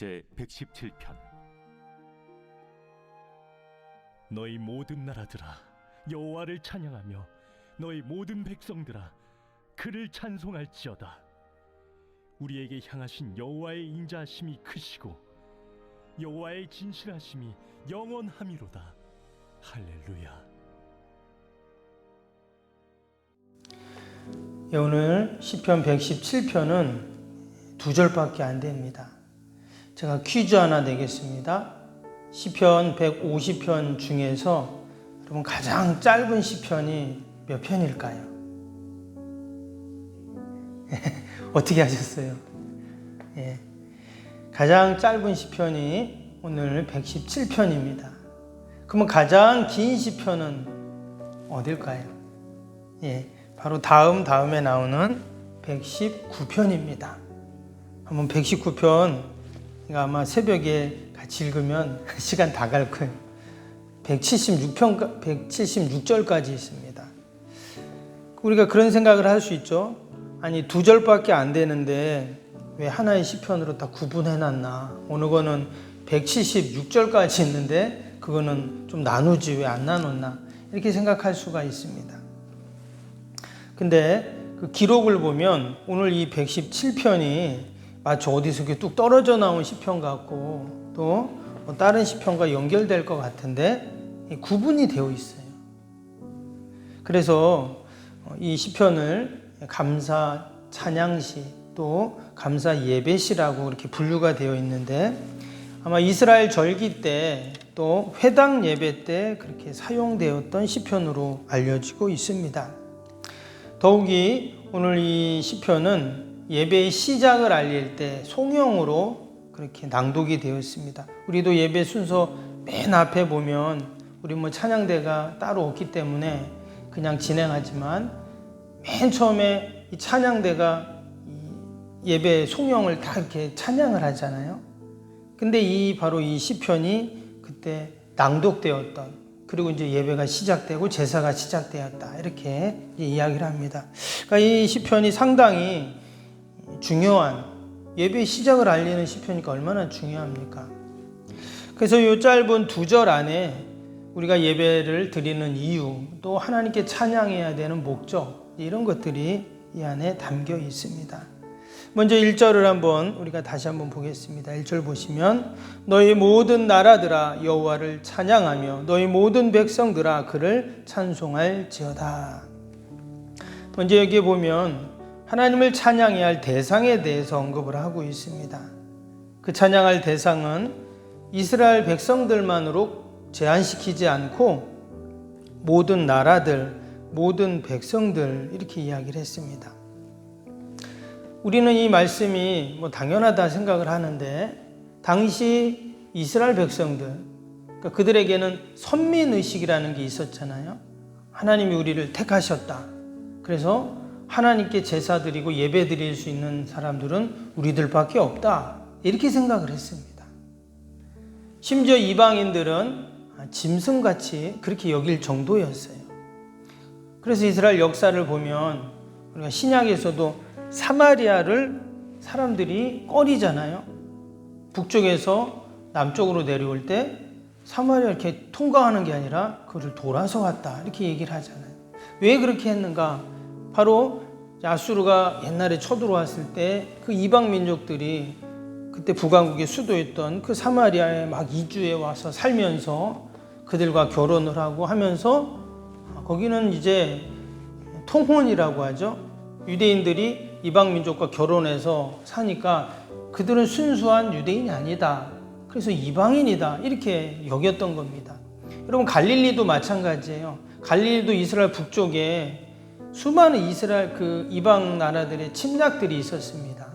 제 117편. 너희 모든 나라들아 여호와를 찬양하며 너희 모든 백성들아 그를 찬송할지어다. 우리에게 향하신 여호와의 인자하심이 크시고 여호와의 진실하심이 영원함이로다. 할렐루야. 예, 오늘 시편 117편은 두 절밖에 안 됩니다. 제가 퀴즈 하나 내겠습니다. 시편 150편 중에서 여러분 가장 짧은 시편이 몇 편일까요? 어떻게 하셨어요? 예. 가장 짧은 시편이 오늘 117편입니다. 그러면 가장 긴 시편은 어딜까요? 예. 바로 다음 다음에 나오는 119편입니다. 한번 119편 아마 새벽에 같이 읽으면 시간 다 갈 거예요. 176편 176절까지 있습니다. 우리가 그런 생각을 할 수 있죠. 아니 두 절밖에 안 되는데 왜 하나의 시편으로 다 구분해 놨나? 어느 거는 176절까지 있는데 그거는 좀 나누지 왜 안 나눴나? 이렇게 생각할 수가 있습니다. 근데 그 기록을 보면 오늘 이 117편이 마치 어디서 이렇게 뚝 떨어져 나온 시편 같고 또 뭐 다른 시편과 연결될 것 같은데 구분이 되어 있어요. 그래서 이 시편을 감사 찬양시 또 감사 예배시라고 이렇게 분류가 되어 있는데 아마 이스라엘 절기 때 또 회당 예배 때 그렇게 사용되었던 시편으로 알려지고 있습니다. 더욱이 오늘 이 시편은 예배의 시작을 알릴 때 송영으로 그렇게 낭독이 되었습니다. 우리도 예배 순서 맨 앞에 보면 우리 뭐 찬양대가 따로 없기 때문에 그냥 진행하지만 맨 처음에 이 찬양대가 이 예배 송영을 다 이렇게 찬양을 하잖아요. 근데 이 바로 이 시편이 그때 낭독되었던 그리고 이제 예배가 시작되고 제사가 시작되었다 이렇게 이야기를 합니다. 그러니까 이 시편이 상당히 중요한 예배 시작을 알리는 시편이니까 얼마나 중요합니까? 그래서 이 짧은 두 절 안에 우리가 예배를 드리는 이유 또 하나님께 찬양해야 되는 목적 이런 것들이 이 안에 담겨 있습니다. 먼저 1절을 한번 우리가 다시 한번 보겠습니다. 1절 보시면 너희 모든 나라들아 여호와를 찬양하며 너희 모든 백성들아 그를 찬송할지어다. 먼저 여기 보면 하나님을 찬양해야 할 대상에 대해서 언급을 하고 있습니다. 그 찬양할 대상은 이스라엘 백성들만으로 제한시키지 않고 모든 나라들, 모든 백성들 이렇게 이야기를 했습니다. 우리는 이 말씀이 뭐 당연하다 생각을 하는데 당시 이스라엘 백성들 그러니까 그들에게는 선민 의식이라는 게 있었잖아요. 하나님이 우리를 택하셨다. 그래서 하나님께 제사 드리고 예배 드릴 수 있는 사람들은 우리들밖에 없다. 이렇게 생각을 했습니다. 심지어 이방인들은 짐승같이 그렇게 여길 정도였어요. 그래서 이스라엘 역사를 보면 우리가 신약에서도 사마리아를 사람들이 꺼리잖아요. 북쪽에서 남쪽으로 내려올 때 사마리아 이렇게 통과하는 게 아니라 그를 돌아서 왔다. 이렇게 얘기를 하잖아요. 왜 그렇게 했는가? 바로 아수르가 옛날에 쳐들어왔을 때 그 이방 민족들이 그때 북왕국의 수도였던 그 사마리아에 막 이주해 와서 살면서 그들과 결혼을 하고 하면서 거기는 이제 통혼이라고 하죠. 유대인들이 이방 민족과 결혼해서 사니까 그들은 순수한 유대인이 아니다. 그래서 이방인이다. 이렇게 여겼던 겁니다. 여러분 갈릴리도 마찬가지예요. 갈릴리도 이스라엘 북쪽에 수많은 이스라엘 그 이방 나라들의 침략들이 있었습니다.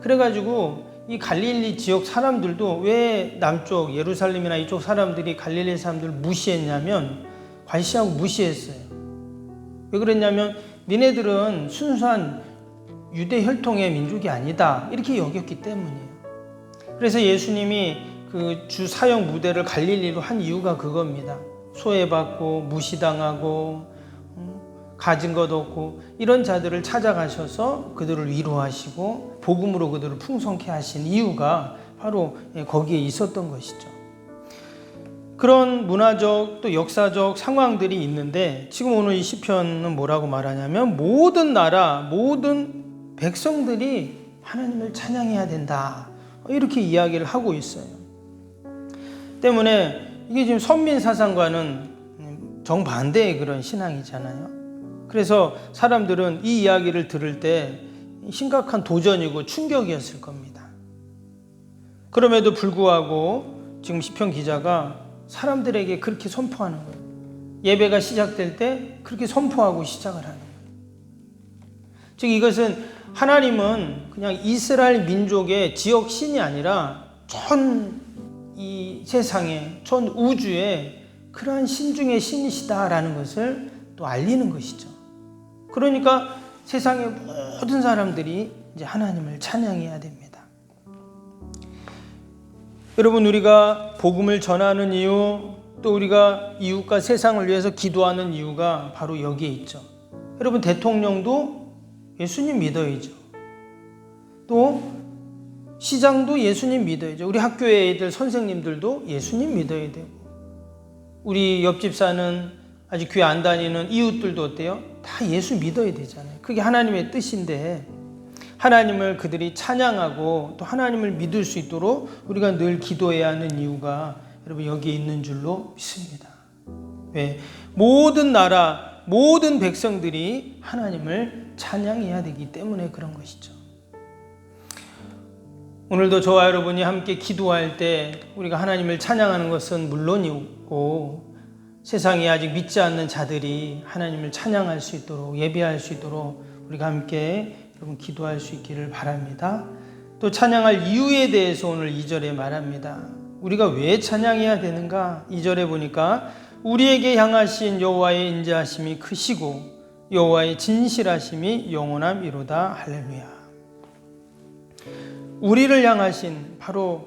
그래가지고 이 갈릴리 지역 사람들도 왜 남쪽 예루살렘이나 이쪽 사람들이 갈릴리 사람들 무시했냐면 관시하고 무시했어요. 왜 그랬냐면 니네들은 순수한 유대 혈통의 민족이 아니다 이렇게 여겼기 때문이에요. 그래서 예수님이 그 주 사형 무대를 갈릴리로 한 이유가 그겁니다. 소외받고 무시당하고 가진 것 없고 이런 자들을 찾아가셔서 그들을 위로하시고 복음으로 그들을 풍성케 하신 이유가 바로 예, 거기에 있었던 것이죠. 그런 문화적 또 역사적 상황들이 있는데 지금 오늘 이 시편은 뭐라고 말하냐면 모든 나라 모든 백성들이 하나님을 찬양해야 된다 이렇게 이야기를 하고 있어요. 때문에 이게 지금 선민 사상과는 정반대의 그런 신앙이잖아요. 그래서 사람들은 이 이야기를 들을 때 심각한 도전이고 충격이었을 겁니다. 그럼에도 불구하고 지금 시편 기자가 사람들에게 그렇게 선포하는 거예요. 예배가 시작될 때 그렇게 선포하고 시작을 하는 거예요. 즉 이것은 하나님은 그냥 이스라엘 민족의 지역 신이 아니라 전 이 세상에 전 우주에 그러한 신 중의 신이시다라는 것을 또 알리는 것이죠. 그러니까 세상의 모든 사람들이 이제 하나님을 찬양해야 됩니다. 여러분 우리가 복음을 전하는 이유 또 우리가 이웃과 세상을 위해서 기도하는 이유가 바로 여기에 있죠. 여러분 대통령도 예수님 믿어야죠. 또 시장도 예수님 믿어야죠. 우리 학교의 애들 선생님들도 예수님 믿어야 되고 우리 옆집 사는 아직 교회 안 다니는 이웃들도 어때요? 다 예수 믿어야 되잖아요. 그게 하나님의 뜻인데 하나님을 그들이 찬양하고 또 하나님을 믿을 수 있도록 우리가 늘 기도해야 하는 이유가 여러분 여기에 있는 줄로 믿습니다. 왜? 모든 나라, 모든 백성들이 하나님을 찬양해야 되기 때문에 그런 것이죠. 오늘도 저와 여러분이 함께 기도할 때 우리가 하나님을 찬양하는 것은 물론이고 세상에 아직 믿지 않는 자들이 하나님을 찬양할 수 있도록 예배할 수 있도록 우리가 함께 여러분 기도할 수 있기를 바랍니다. 또 찬양할 이유에 대해서 오늘 2절에 말합니다. 우리가 왜 찬양해야 되는가? 2절에 보니까 우리에게 향하신 여호와의 인자하심이 크시고 여호와의 진실하심이 영원함이로다 할렐루야. 우리를 향하신 바로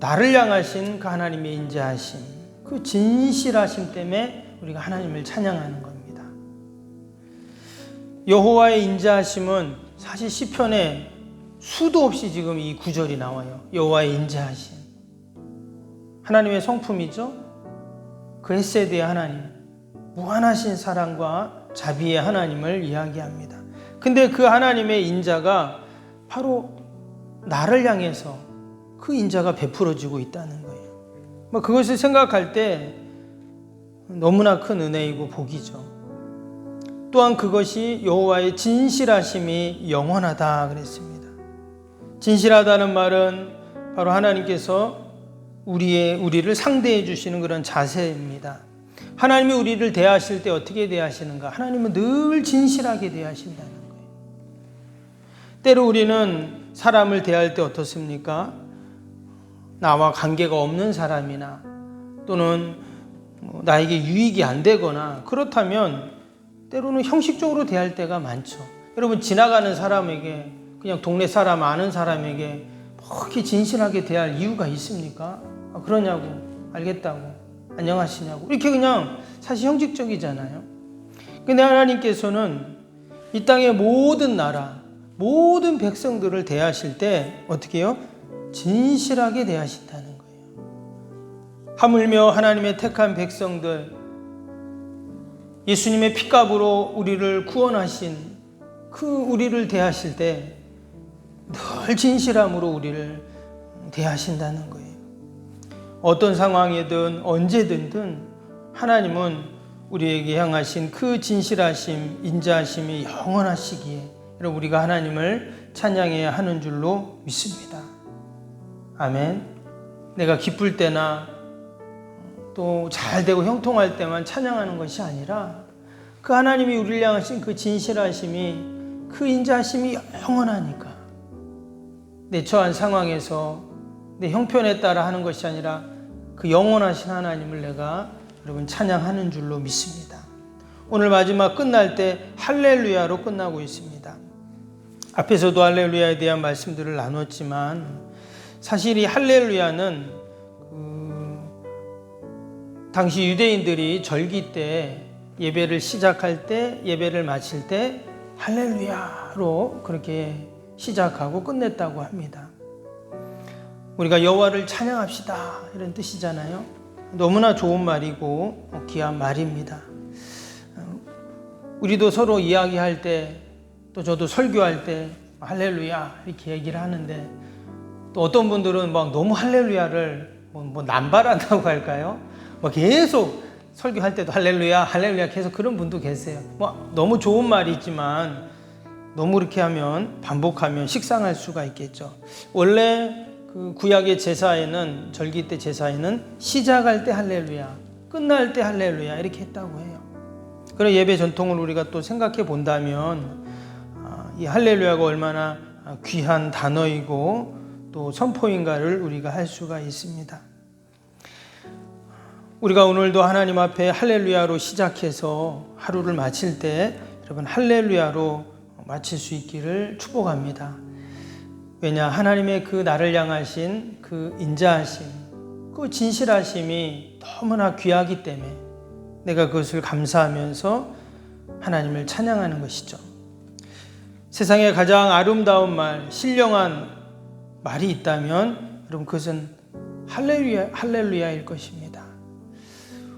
나를 향하신 그 하나님의 인자하심, 그 진실하심 때문에 우리가 하나님을 찬양하는 겁니다. 여호와의 인자하심은 사실 시편에 수도 없이 지금 이 구절이 나와요. 여호와의 인자하심. 하나님의 성품이죠. 그 헤세드의 하나님, 무한하신 사랑과 자비의 하나님을 이야기합니다. 근데 그 하나님의 인자가 바로 나를 향해서 그 인자가 베풀어지고 있다는 거예요. 뭐 그것을 생각할 때 너무나 큰 은혜이고 복이죠. 또한 그것이 여호와의 진실하심이 영원하다 그랬습니다. 진실하다는 말은 바로 하나님께서 우리의 우리를 상대해 주시는 그런 자세입니다. 하나님이 우리를 대하실 때 어떻게 대하시는가? 하나님은 늘 진실하게 대하신다는 거예요. 때로 우리는 사람을 대할 때 어떻습니까? 나와 관계가 없는 사람이나 또는 뭐 나에게 유익이 안 되거나 그렇다면 때로는 형식적으로 대할 때가 많죠. 여러분 지나가는 사람에게 그냥 동네 사람 아는 사람에게 그렇게 진실하게 대할 이유가 있습니까? 아, 그러냐고 알겠다고 안녕하시냐고 이렇게 그냥 사실 형식적이잖아요. 근데 하나님께서는 이 땅의 모든 나라 모든 백성들을 대하실 때 어떻게 해요? 진실하게 대하신다는 거예요. 하물며 하나님의 택한 백성들, 예수님의 피값으로 우리를 구원하신 그 우리를 대하실 때 늘 진실함으로 우리를 대하신다는 거예요. 어떤 상황이든 언제든든 하나님은 우리에게 향하신 그 진실하심, 인자하심이 영원하시기에 우리가 하나님을 찬양해야 하는 줄로 믿습니다. 아멘. 내가 기쁠 때나 또 잘 되고 형통할 때만 찬양하는 것이 아니라 그 하나님이 우리를 향하신 그 진실하심이 그 인자하심이 영원하니까 내 처한 상황에서 내 형편에 따라 하는 것이 아니라 그 영원하신 하나님을 내가 여러분 찬양하는 줄로 믿습니다. 오늘 마지막 끝날 때 할렐루야로 끝나고 있습니다. 앞에서도 할렐루야에 대한 말씀들을 나눴지만 사실 이 할렐루야는 그 당시 유대인들이 절기 때 예배를 시작할 때 예배를 마칠 때 할렐루야로 그렇게 시작하고 끝냈다고 합니다. 우리가 여호와를 찬양합시다 이런 뜻이잖아요. 너무나 좋은 말이고 귀한 말입니다. 우리도 서로 이야기할 때 또 저도 설교할 때 할렐루야 이렇게 얘기를 하는데 또 어떤 분들은 막 너무 할렐루야를 뭐, 뭐 남발한다고 할까요? 막 계속 설교할 때도 할렐루야 할렐루야 계속 그런 분도 계세요. 뭐 너무 좋은 말이지만 너무 그렇게 하면 반복하면 식상할 수가 있겠죠. 원래 그 구약의 제사에는 절기 때 제사에는 시작할 때 할렐루야, 끝날 때 할렐루야 이렇게 했다고 해요. 그런 예배 전통을 우리가 또 생각해 본다면 아, 이 할렐루야가 얼마나 귀한 단어이고 또 선포인가를 우리가 할 수가 있습니다. 우리가 오늘도 하나님 앞에 할렐루야로 시작해서 하루를 마칠 때 여러분 할렐루야로 마칠 수 있기를 축복합니다. 왜냐 하나님의 그 나를 향하신 그 인자하심, 그 진실하심이 너무나 귀하기 때문에 내가 그것을 감사하면서 하나님을 찬양하는 것이죠. 세상에 가장 아름다운 말, 신령한 말이 있다면 여러분 그것은 할렐루야, 할렐루야일 것입니다.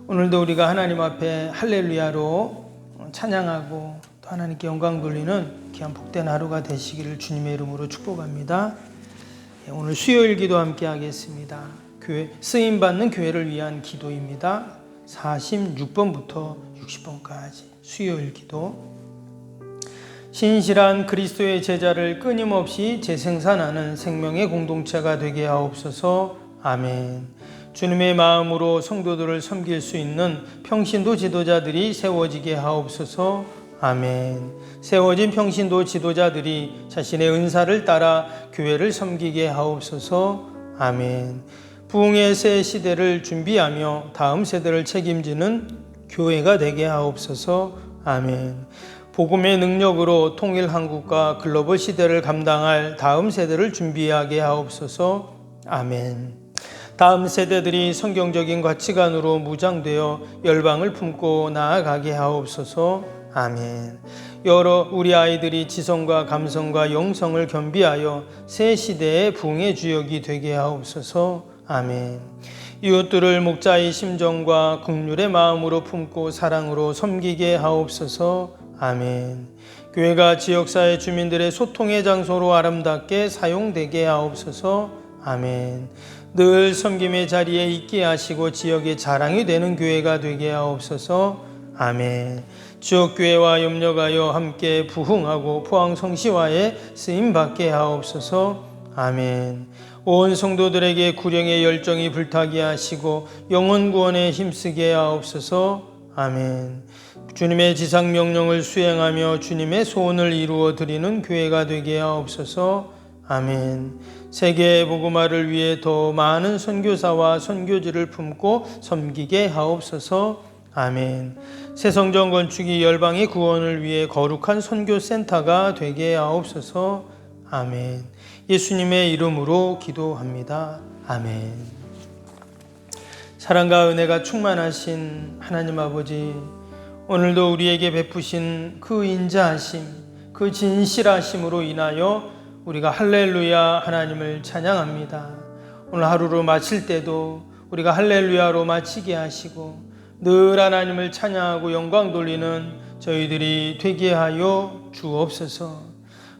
오늘도 우리가 하나님 앞에 할렐루야로 찬양하고 또 하나님께 영광 돌리는 귀한 복된 하루가 되시기를 주님의 이름으로 축복합니다. 예, 오늘 수요일 기도 함께 하겠습니다. 교회 쓰임 받는 교회를 위한 기도입니다. 46번부터 60번까지 수요일 기도. 신실한 그리스도의 제자를 끊임없이 재생산하는 생명의 공동체가 되게 하옵소서. 아멘. 주님의 마음으로 성도들을 섬길 수 있는 평신도 지도자들이 세워지게 하옵소서. 아멘. 세워진 평신도 지도자들이 자신의 은사를 따라 교회를 섬기게 하옵소서. 아멘. 부흥의 새 시대를 준비하며 다음 세대를 책임지는 교회가 되게 하옵소서. 아멘. 복음의 능력으로 통일 한국과 글로벌 시대를 감당할 다음 세대를 준비하게 하옵소서. 아멘. 다음 세대들이 성경적인 가치관으로 무장되어 열방을 품고 나아가게 하옵소서. 아멘. 여러 우리 아이들이 지성과 감성과 영성을 겸비하여 새 시대의 부흥의 주역이 되게 하옵소서. 아멘. 이웃들을 목자의 심정과 국률의 마음으로 품고 사랑으로 섬기게 하옵소서. 아멘. 교회가 지역사회 주민들의 소통의 장소로 아름답게 사용되게 하옵소서. 아멘. 늘 섬김의 자리에 있게 하시고 지역의 자랑이 되는 교회가 되게 하옵소서. 아멘. 지역 교회와 협력하여 함께 부흥하고 포항 성시화에 쓰임 받게 하옵소서. 아멘. 온 성도들에게 구령의 열정이 불타게 하시고 영혼 구원에 힘쓰게 하옵소서. 아멘. 주님의 지상 명령을 수행하며 주님의 소원을 이루어 드리는 교회가 되게 하옵소서. 아멘. 세계 복음화를 위해 더 많은 선교사와 선교지를 품고 섬기게 하옵소서. 아멘. 새성전 건축이 열방의 구원을 위해 거룩한 선교센터가 되게 하옵소서. 아멘. 예수님의 이름으로 기도합니다. 아멘. 사랑과 은혜가 충만하신 하나님 아버지, 오늘도 우리에게 베푸신 그 인자하심, 그 진실하심으로 인하여 우리가 할렐루야 하나님을 찬양합니다. 오늘 하루를 마칠 때도 우리가 할렐루야로 마치게 하시고 늘 하나님을 찬양하고 영광 돌리는 저희들이 되게 하여 주옵소서.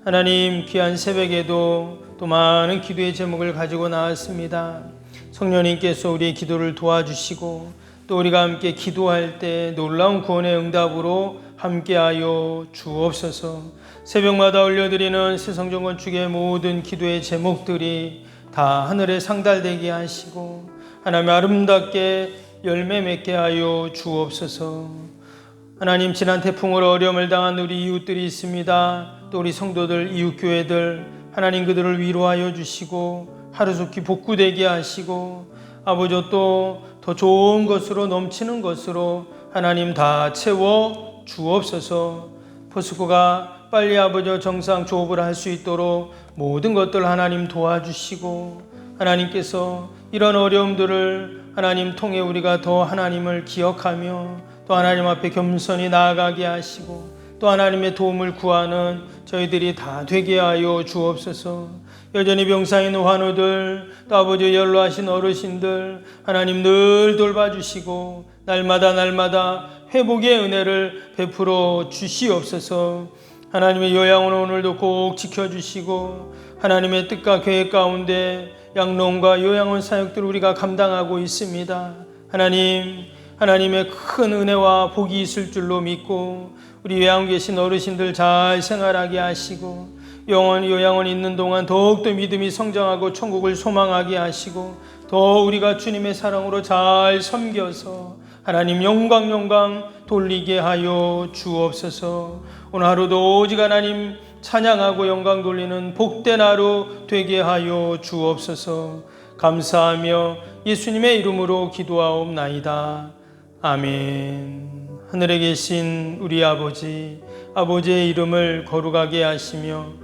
하나님 귀한 새벽에도 또 많은 기도의 제목을 가지고 나왔습니다. 성령님께서 우리의 기도를 도와주시고 또 우리가 함께 기도할 때 놀라운 구원의 응답으로 함께하여 주옵소서. 새벽마다 올려드리는 세성전 건축의 모든 기도의 제목들이 다 하늘에 상달되게 하시고 하나님 아름답게 열매 맺게 하여 주옵소서. 하나님 지난 태풍으로 어려움을 당한 우리 이웃들이 있습니다. 또 우리 성도들 이웃 교회들 하나님 그들을 위로하여 주시고 하루속히 복구되게 하시고 아버지 또 더 좋은 것으로 넘치는 것으로 하나님 다 채워 주옵소서. 포스코가 빨리 아버지 정상 조업을 할 수 있도록 모든 것들 하나님 도와주시고 하나님께서 이런 어려움들을 하나님 통해 우리가 더 하나님을 기억하며 또 하나님 앞에 겸손히 나아가게 하시고 또 하나님의 도움을 구하는 저희들이 다 되게 하여 주옵소서. 여전히 있는 환우들, 또 아버지 연로하신 어르신들, 하나님 늘 돌봐주시고, 날마다 날마다 회복의 은혜를 베풀어 주시옵소서. 하나님의 요양원 오늘도 꼭 지켜주시고, 하나님의 뜻과 계획 가운데 양농과 요양원 사역들을 우리가 감당하고 있습니다. 하나님, 하나님의 큰 은혜와 복이 있을 줄로 믿고 우리 요양 계신 어르신들 잘 생활하게 하시고 영원 요양원 있는 동안 더욱더 믿음이 성장하고 천국을 소망하게 하시고 더 우리가 주님의 사랑으로 잘 섬겨서 하나님 영광 영광 돌리게 하여 주옵소서. 오늘 하루도 오직 하나님 찬양하고 영광 돌리는 복된 하루 되게 하여 주옵소서. 감사하며 예수님의 이름으로 기도하옵나이다. 아멘. 하늘에 계신 우리 아버지, 아버지의 이름을 거룩하게 하시며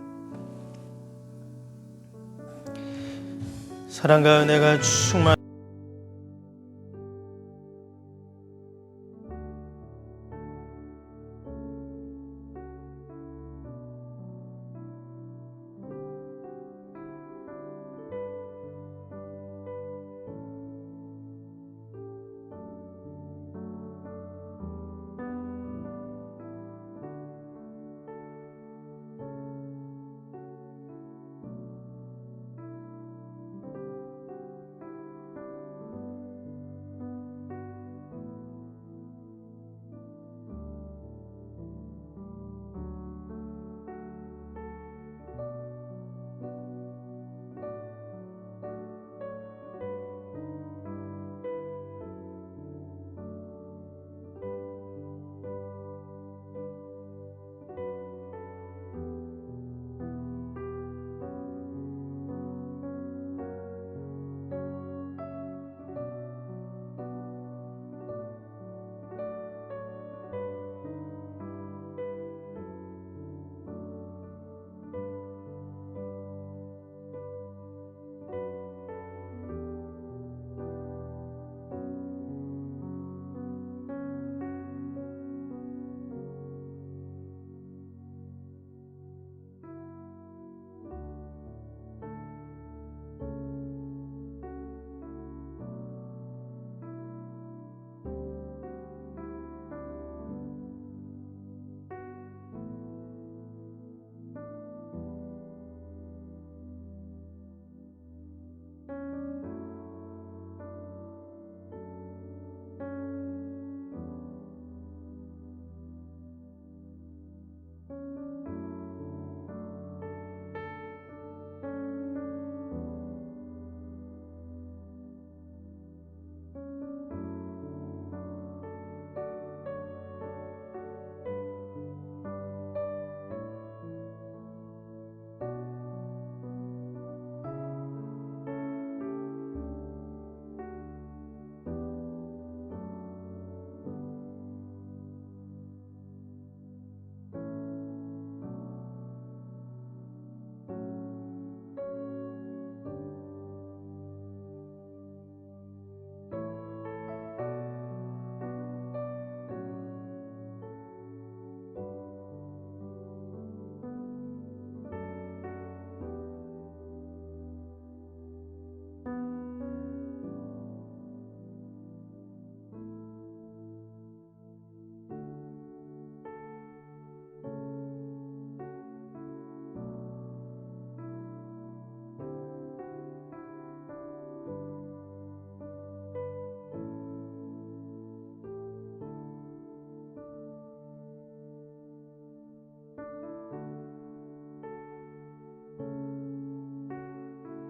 사랑과 은혜가 충만